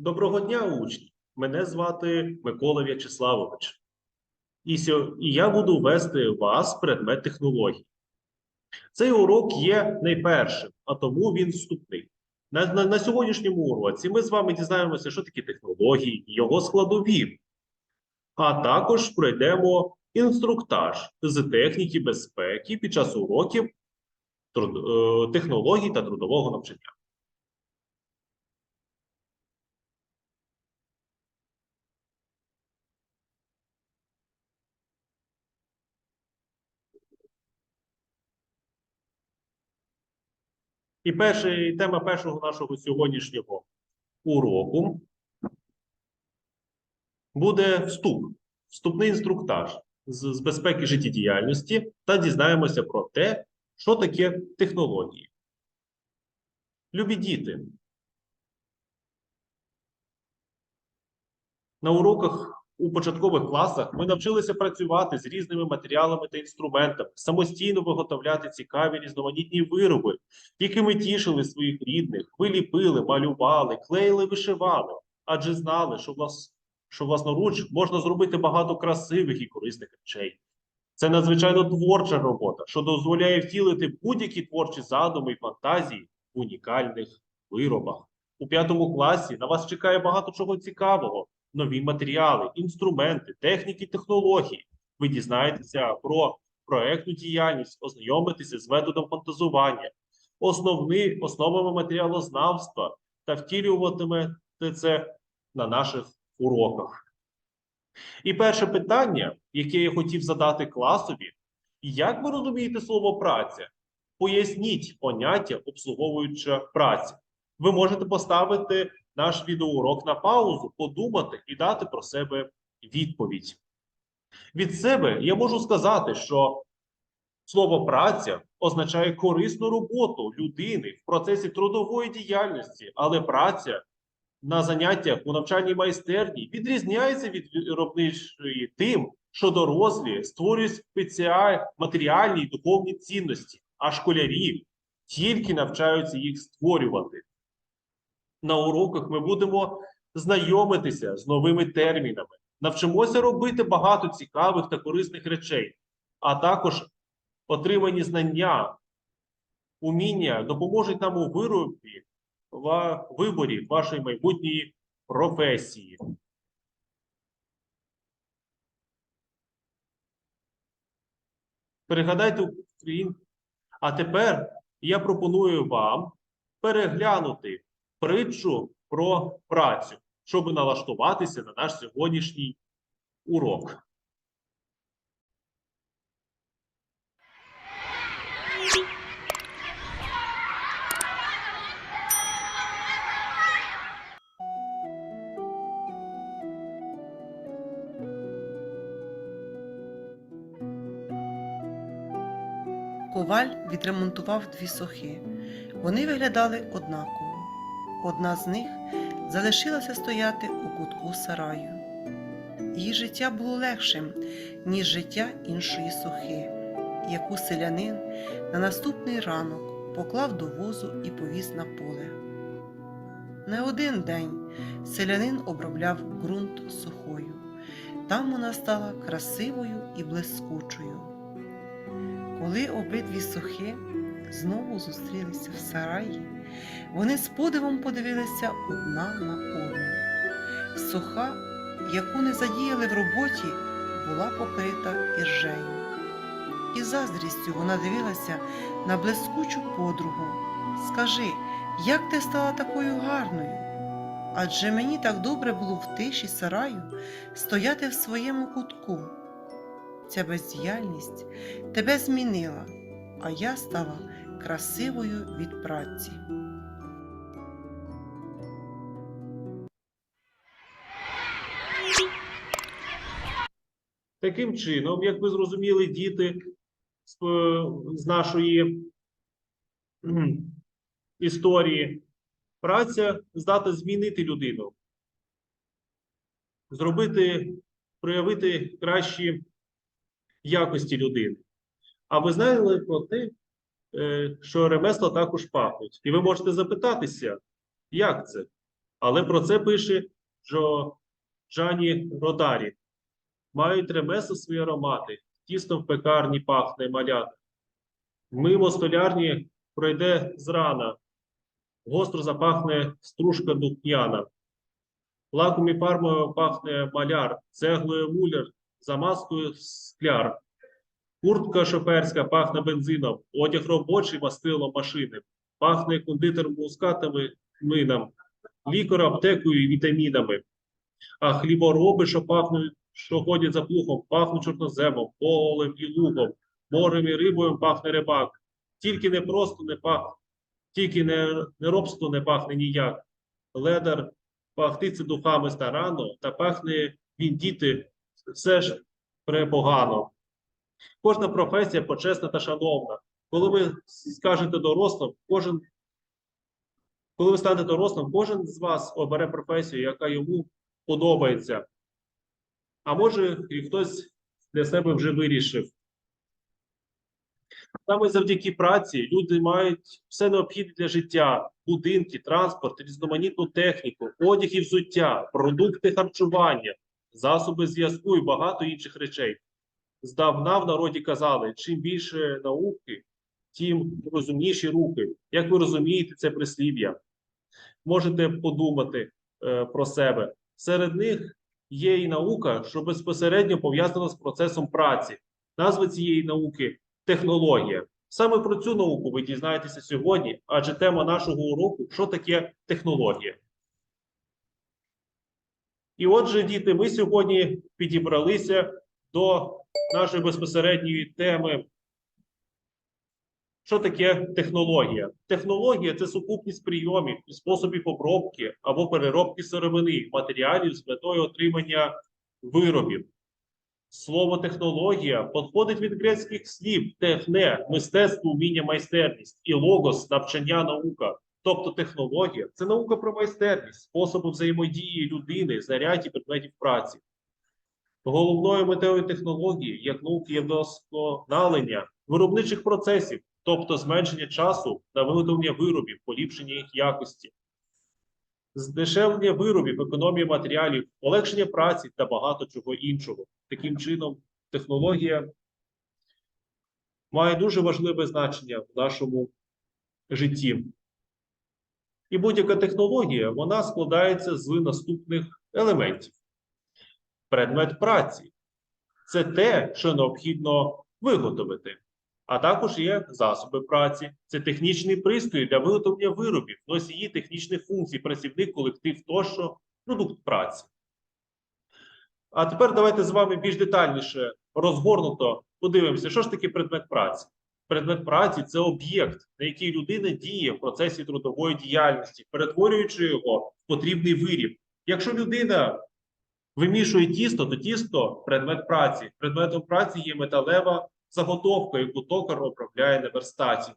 Доброго дня, учні! Мене звати Микола В'ячеславович. І, я буду вести вас в предмет технологій. Цей урок є найпершим, а тому він вступний. На, на, на сьогоднішньому уроці ми з вами дізнаємося, що такі технології, його складові. А також пройдемо інструктаж з техніки безпеки під час уроків е, технологій та трудового навчання. І перший, тема першого нашого сьогоднішнього уроку буде вступ, вступний інструктаж з, з безпеки життєдіяльності та дізнаємося про те, що таке технології. Любі діти, на уроках у початкових класах ми навчилися працювати з різними матеріалами та інструментами, самостійно виготовляти цікаві різноманітні вироби, якими тішили своїх рідних, ви ліпили, малювали, клеїли, вишивали, адже знали, що, влас... що власноруч можна зробити багато красивих і корисних речей. Це надзвичайно творча робота, що дозволяє втілити будь-які творчі задуми і фантазії в унікальних виробах. У п'ятому класі на вас чекає багато чого цікавого: нові матеріали, інструменти, техніки, технології. Ви дізнаєтеся про проектну діяльність, ознайомитеся з методом фантазування, основни, основами матеріалознавства та втілюватимете це на наших уроках. І перше питання, яке я хотів задати класові, як ви розумієте слово праця? Поясніть поняття обслуговуюча праця. Ви можете поставити наш відеоурок на паузу, подумати і дати про себе відповідь. Від себе я можу сказати, що слово праця означає корисну роботу людини в процесі трудової діяльності, але праця на заняттях у навчальній майстерні відрізняється від виробничої тим, що дорослі створюють спеціальні матеріальні і духовні цінності, а школярі тільки навчаються їх створювати. На уроках ми будемо знайомитися з новими термінами, навчимося робити багато цікавих та корисних речей, а також отримані знання, уміння допоможуть нам у виробі виборі вашої майбутньої професії. Перегадайте Україн. А тепер я пропоную вам переглянути притчу про працю, щоб налаштуватися на наш сьогоднішній урок. Коваль відремонтував дві сохи. Вони виглядали однаково. Одна з них залишилася стояти у кутку сараю. Її життя було легшим, ніж життя іншої сохи, яку селянин на наступний ранок поклав до возу і повіз на поле. Не один день селянин обробляв ґрунт сухою. Там вона стала красивою і блискучою. Коли обидві сохи знову зустрілися в сараї, вони з подивом подивилися одна на одну. Соха, яку не задіяли в роботі, була покрита іржею. І заздрістю вона дивилася на блискучу подругу. Скажи, як ти стала такою гарною? Адже мені так добре було в тиші сараю стояти в своєму кутку. Ця бездіяльність тебе змінила, а я стала красивою від праці. Таким чином, як ви зрозуміли, діти з, е, нашої історії, праця здатна змінити людину, зробити, проявити кращі якості людини. А ви знали про те, що ремесла також пахнуть. І ви можете запитатися, як це? Але про це пише Джо Джані Родарі. Мають ремесло свої аромати, тісто в пекарні пахне малята. Мимо столярні пройде зрана, гостро запахне стружка духняна. Лаком і фарбою пахне маляр, цеглою муляр, замазкою скляр. Куртка шоферська пахне бензином, одяг робочий мастилом машини, пахне кондитер мускатами минам, лікар аптекою і вітамінами. А хлібороби, що пахнуть, що ходять за плугом, пахнуть чорноземом, полем і лугом, морем і рибою пахне рибак. Тільки не просто не пах, тільки не, не робство не пахне ніяк. Ледар пахтиться духами старанно, та пахне він діти все ж препогано. Кожна професія почесна та шановна. Коли ви скажете дорослим, кожен, коли ви станете дорослим, кожен з вас обере професію, яка йому подобається. А може, і хтось для себе вже вирішив. Саме завдяки праці люди мають все необхідне для життя: будинки, транспорт, різноманітну техніку, одяг і взуття, продукти харчування, засоби зв'язку і багато інших речей. Здавна в народі казали: чим більше науки, тим розумніші руки. Як ви розумієте, це прислів'я. Можете подумати е, про себе. Серед них є і наука, що безпосередньо пов'язана з процесом праці. Назва цієї науки технологія. Саме про цю науку ви дізнаєтеся сьогодні, адже тема нашого уроку що таке технологія. І отже, діти, ми сьогодні підібралися до нашої безпосередньої теми. Що таке технологія? Технологія це сукупність прийомів і способів обробки або переробки сировини, матеріалів з метою отримання виробів. Слово технологія походить від грецьких слів техне, мистецтво, вміння, майстерність і логос, навчання, наука. Тобто технологія це наука про майстерність, способи взаємодії людини, зарядів і предметів праці. Головною метою технології як науки є вдосконалення виробничих процесів, тобто зменшення часу на виготовлення виробів, поліпшення їх якості, здешевлення виробів, економія матеріалів, полегшення праці та багато чого іншого. Таким чином, технологія має дуже важливе значення в нашому житті. І будь-яка технологія вона складається з наступних елементів. Предмет праці це те, що необхідно виготовити. А також є засоби праці, це технічний пристрій для виготовлення виробів, носії технічних функцій, працівник, колектив тощо, продукт праці. А тепер давайте з вами більш детальніше розгорнуто подивимося, що ж таке предмет праці. Предмет праці це об'єкт, на який людина діє в процесі трудової діяльності, перетворюючи його в потрібний виріб. Якщо людина вимішує тісто, то тісто предмет праці. Предметом праці є металева заготовка, яку токар обробляє на верстаті.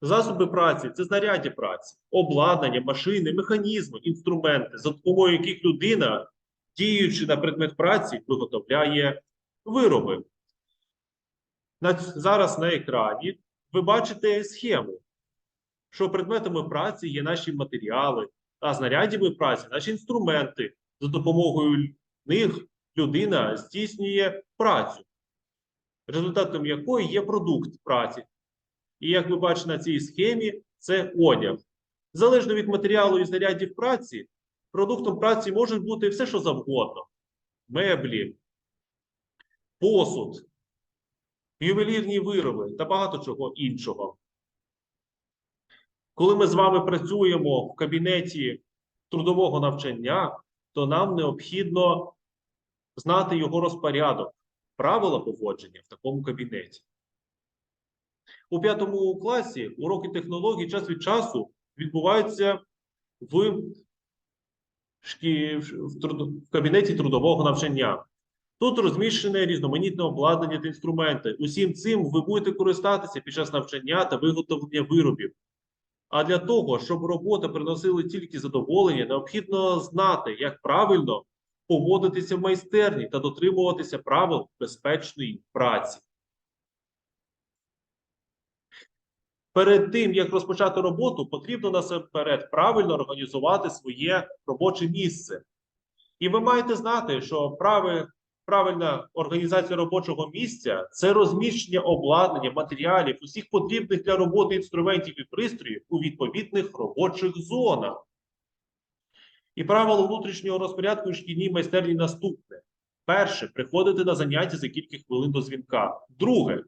Засоби праці це знаряддя праці, обладнання, машини, механізми, інструменти, за допомогою яких людина, діючи на предмет праці, виготовляє вироби. Зараз на екрані ви бачите схему, що предметами праці є наші матеріали, а знаряддями праці наші інструменти. За допомогою них людина здійснює працю, результатом якої є продукт праці. І як ви бачите на цій схемі, це одяг. Залежно від матеріалу і знаряддів праці, продуктом праці може бути все, що завгодно: меблі, посуд, ювелірні вироби та багато чого іншого. Коли ми з вами працюємо в кабінеті трудового навчання, то нам необхідно знати його розпорядок, правила поводження в такому кабінеті. У п'ятому класі уроки технологій час від часу відбуваються в, шкі... в, труд... в кабінеті трудового навчання. Тут розміщене різноманітне обладнання та інструменти. Усім цим ви будете користатися під час навчання та виготовлення виробів. А для того, щоб робота приносила тільки задоволення, необхідно знати, як правильно поводитися в майстерні та дотримуватися правил безпечної праці. Перед тим як розпочати роботу, потрібно насамперед правильно організувати своє робоче місце. І ви маєте знати, що прави, правильна організація робочого місця це розміщення обладнання, матеріалів, усіх потрібних для роботи інструментів і пристроїв у відповідних робочих зонах. І правило внутрішнього розпорядку у шкільній майстерні наступне: перше приходити на заняття за кілька хвилин до дзвінка. Друге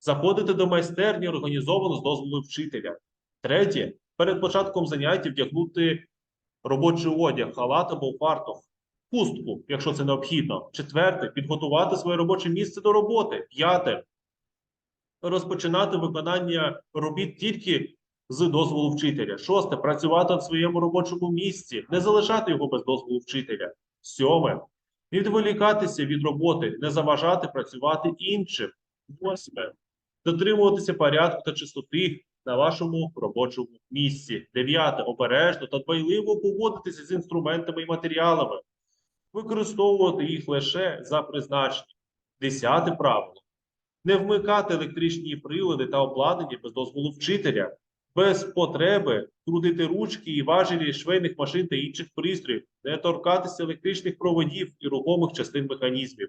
заходити до майстерні організовано з дозволу вчителя. Третє перед початком заняття вдягнути робочий одяг, халат або фартух, хустку, якщо це необхідно. Четверте підготувати своє робоче місце до роботи. П'яте розпочинати виконання робіт тільки з дозволу вчителя. Шосте працювати на своєму робочому місці, не залишати його без дозволу вчителя. Сьоме відволікатися від роботи, не заважати працювати іншим. Восьме дотримуватися порядку та чистоти на вашому робочому місці. Дев'яте обережно та дбайливо поводитися з інструментами і матеріалами, використовувати їх лише за призначенням. Десяте правило не вмикати електричні прилади та обладнання без дозволу вчителя, без потреби трудити ручки і важелі швейних машин та інших пристроїв, не торкатися електричних проводів і рухомих частин механізмів.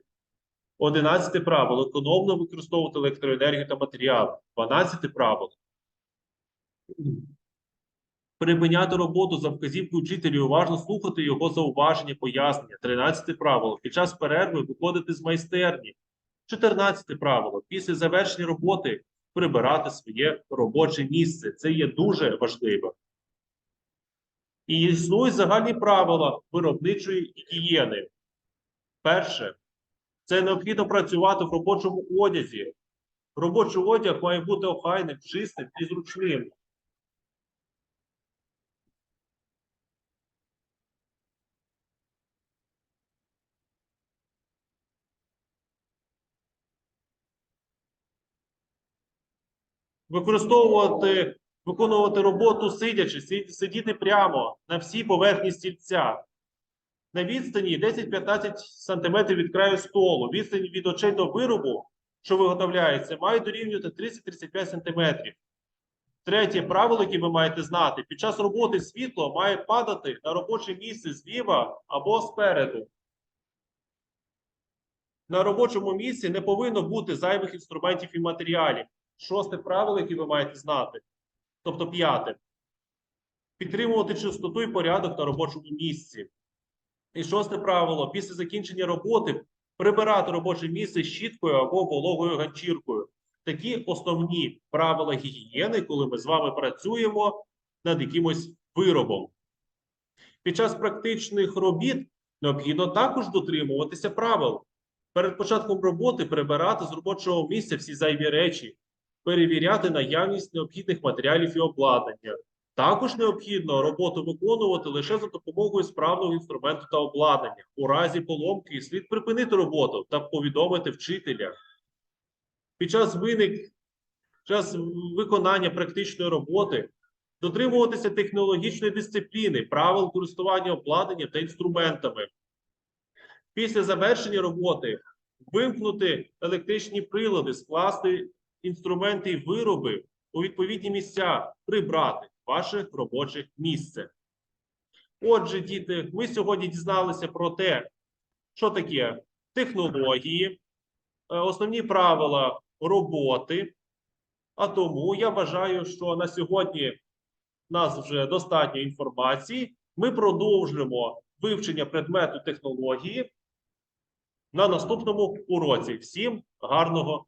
Одинадцяте правило економно використовувати електроенергію та матеріали. Дванадцяте правило припиняти роботу за вказівкою вчителя і уважно слухати його зауваження, пояснення. Тринадцяте правило під час перерви виходити з майстерні. 14 правило. Після завершення роботи прибирати своє робоче місце. Це є дуже важливо. І існують загальні правила виробничої гігієни. Перше, це необхідно працювати в робочому одязі. Робочий одяг має бути охайним, чистим і зручним. Використовувати, виконувати роботу сидячи, сидіти прямо на всій поверхні стільця. На відстані 10-15 см від краю столу. Відстань від очей до виробу, що виготовляється, має дорівнювати 30-35 см. Третє правило, яке ви маєте знати: під час роботи світло має падати на робоче місце зліва або спереду. На робочому місці не повинно бути зайвих інструментів і матеріалів. Шосте правило, яке ви маєте знати. Тобто п'яте. Підтримувати чистоту і порядок на робочому місці. І шосте правило: після закінчення роботи прибирати робоче місце щіткою або вологою ганчіркою. Такі основні правила гігієни, коли ми з вами працюємо над якимось виробом. Під час практичних робіт необхідно також дотримуватися правил. Перед початком роботи прибирати з робочого місця всі зайві речі, перевіряти наявність необхідних матеріалів і обладнання. Також необхідно роботу виконувати лише за допомогою справного інструменту та обладнання. У разі поломки слід припинити роботу та повідомити вчителя. Під час виник, час виконання практичної роботи дотримуватися технологічної дисципліни, правил користування обладнанням та інструментами. Після завершення роботи вимкнути електричні прилади, скласти інструменти і вироби у відповідні місця, прибрати ваше робоче місце. Отже, діти, ми сьогодні дізналися про те, що таке технології, е, основні правила роботи. А тому я вважаю, що на сьогодні в нас вже достатньо інформації. Ми продовжимо вивчення предмету технології на наступному уроці. Всім гарного